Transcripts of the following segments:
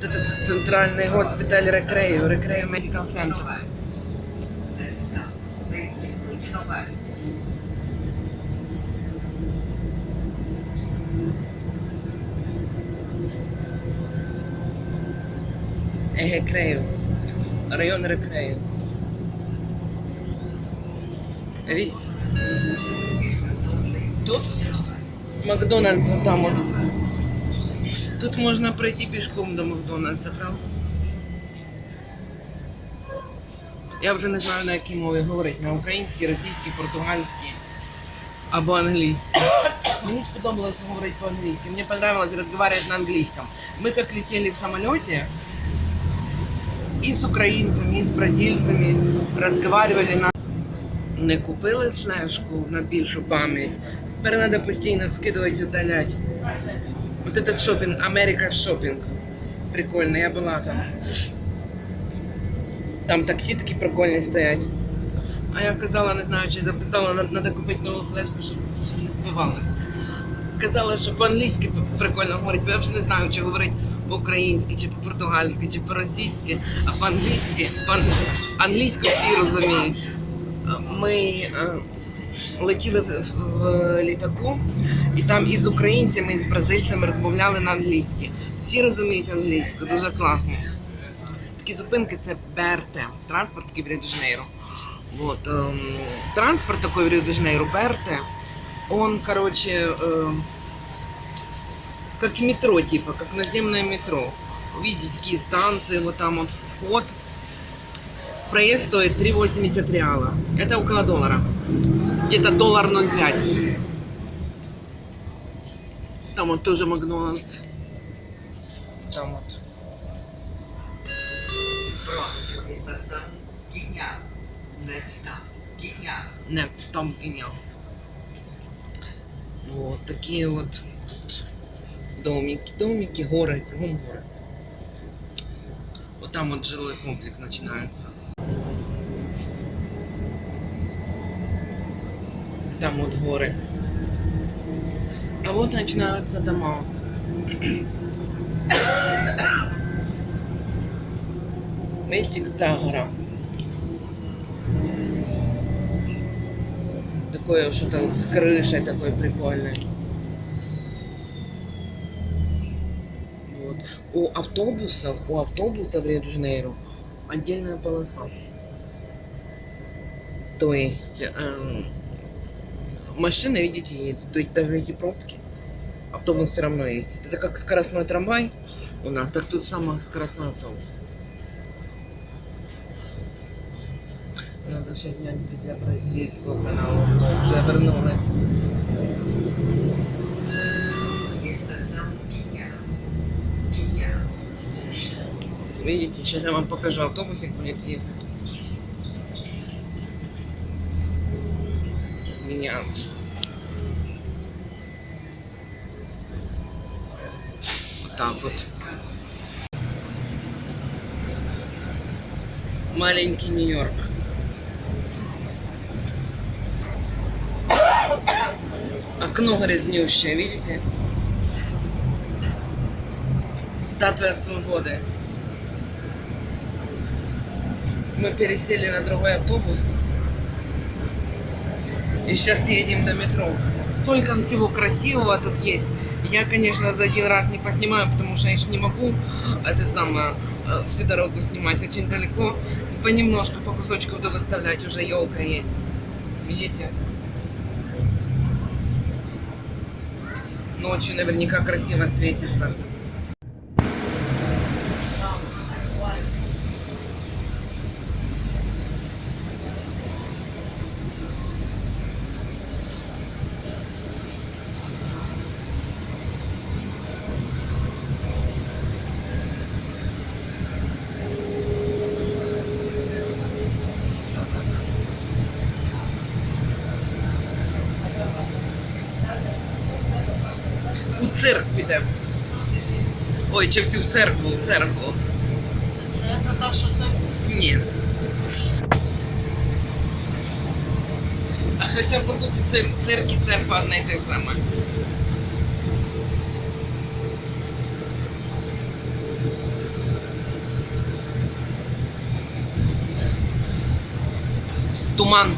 Центральный госпиталь Рекрею, Рекрею Медикал Центр. Рекрею. Район Рекрею. Тут Макдональдс вот там вот. Тут можна пройти пішком до Макдональдса, правда? Я вже не знаю на якій мові говорити. На українській, російській, португальській або англійській. Мені сподобалось говорити по-англійськи. Мне понравилось разговаривать на английском. Мы как летели в самолете, и с украинцами, и с бразильцами разговаривали на... Не купили флешку на більшу пам'ять. Тепер треба постійно скидувати, удалять. Вот этот шопинг, Америка шопинг. Прикольно, я була там. Там таксі такі прикольні стоять. А я казала, не знаю, чи записала, треба купити нову флешку, щоб не збивалась. Казала, що по-англійськи прикольно говорить, я вже не знаю, чи говорить по-українськи, чи по-португальськи, чи по-російськи, а по-англійськи, по-англійську всі розуміють. Ми е, летіли в, в літаку, і там із українцями, і з бразильцями розмовляли на англійській. Всі розуміють англійську, дуже класно. Такі зупинки це БРТ, транспорт такий в Ріо-де-Жанейро. Эм, транспорт такой в Рио-де-Жанейро, он, короче, эм, как метро, типа, как наземное метро. Увидите такие станции, вот там вот вход. Проезд стоит 3,80 реала. Это около доллара. Где-то доллар 0,5. Там вот тоже Макдональдс. Там вот. Next там гениал. Вот такие вот домики, домики, горы, кругом горы. Вот там вот жилой комплекс начинается. Там вот горы. А вот начинаются дома. Видите, какая гора? Такое что-то вот с крышей такой прикольной. Вот. У автобусов, у автобусов в Рио-де-Жанейро отдельная полоса. То есть эм, машины, видите, едут. То есть даже если пробки, автобус все равно есть. Это как скоростной трамвай у нас, так тут самый скоростной автобус. Надо сейчас снять для бразильского канала. Я вернулась. Видите, сейчас я вам покажу автобусик будет ехать. Меня. Вот так вот. Маленький Нью-Йорк. Окно грязнющее, видите? Статуя свободы. Мы пересели на другой автобус. И сейчас едем до метро. Сколько всего красивого тут есть. Я, конечно, за один раз не поснимаю, потому что я ж не могу это самое, э, всю дорогу снимать очень далеко. Понемножку, по кусочку буду выставлять. Уже елка есть. Видите? Ночью наверняка красиво светится. у цирк підемо. Ой, чи в цю церкву, в церкву. Це та, що ти? Ні. А хоча, по суті, цирк, цирк і церква одне й те саме. Туман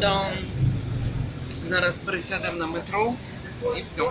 Да. Зараз пересядемо на метро і все.